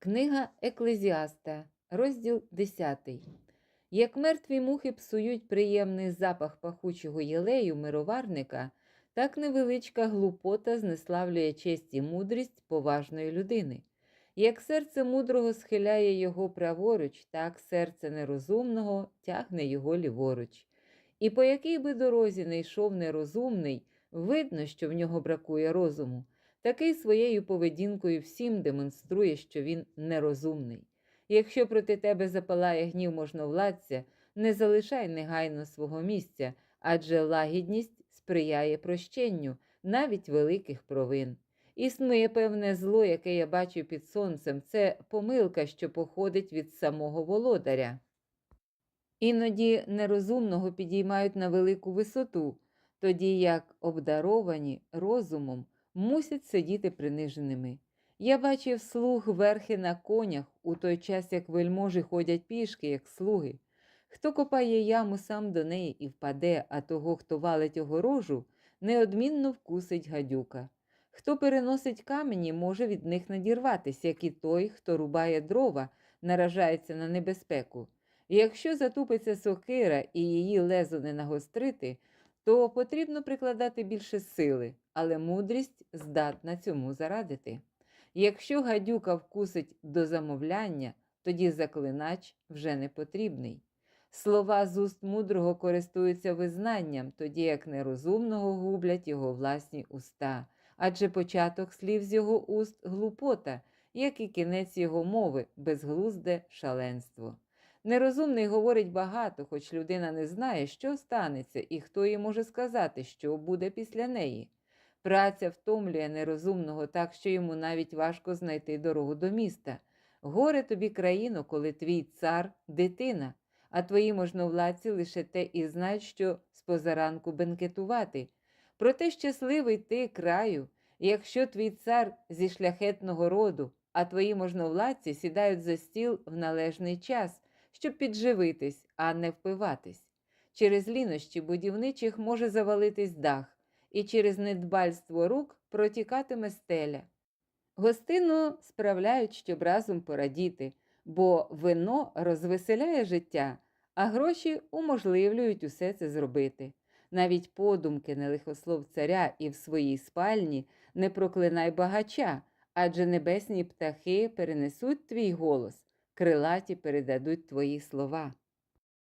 Книга Еклезіаста, розділ 10. Як мертві мухи псують приємний запах пахучого єлею мироварника, так невеличка глупота знеславлює честь і мудрість поважної людини. Як серце мудрого схиляє його праворуч, так серце нерозумного тягне його ліворуч. І по якій би дорозі не йшов нерозумний, видно, що в нього бракує розуму такий своєю поведінкою всім демонструє, що він нерозумний. Якщо проти тебе запалає гнів можновладця, не залишай негайно свого місця, адже лагідність сприяє прощенню навіть великих провин. Існує певне зло, яке я бачу під сонцем, це помилка, що походить від самого володаря. Іноді нерозумного підіймають на велику висоту, тоді як обдаровані розумом мусять сидіти приниженими. Я бачив слуг верхи на конях у той час, як вельможі ходять пішки, як слуги. Хто копає яму сам до неї і впаде, а того, хто валить огорожу, неодмінно вкусить гадюка. Хто переносить камені, може від них надірватися, як і той, хто рубає дрова, наражається на небезпеку. Якщо затупиться сокира і її лезо не нагострити, то потрібно прикладати більше сили, але мудрість здатна цьому зарадити. Якщо гадюка вкусить до замовляння, тоді заклинач вже не потрібний. Слова з уст мудрого користуються визнанням, тоді як нерозумного гублять його власні уста, адже початок слів з його уст глупота, як і кінець його мови, безглузде шаленство. Нерозумний говорить багато, хоч людина не знає, що станеться, і хто їй може сказати, що буде після неї. Праця втомлює нерозумного так, що йому навіть важко знайти дорогу до міста. Горе тобі країно, коли твій цар дитина, а твої можновладці лише те і знають, що з позаранку бенкетувати. Проте щасливий ти краю, якщо твій цар зі шляхетного роду, а твої можновладці сідають за стіл в належний час, щоб підживитись, а не впиватись. Через лінощі будівничих може завалитись дах і через недбальство рук протікатиме стеля. Гостину справляють, щоб разом порадіти, бо вино розвеселяє життя, а гроші уможливлюють усе це зробити. Навіть подумки не лихослов царя і в своїй спальні не проклинай багача, адже небесні птахи перенесуть твій голос, крилаті передадуть твої слова.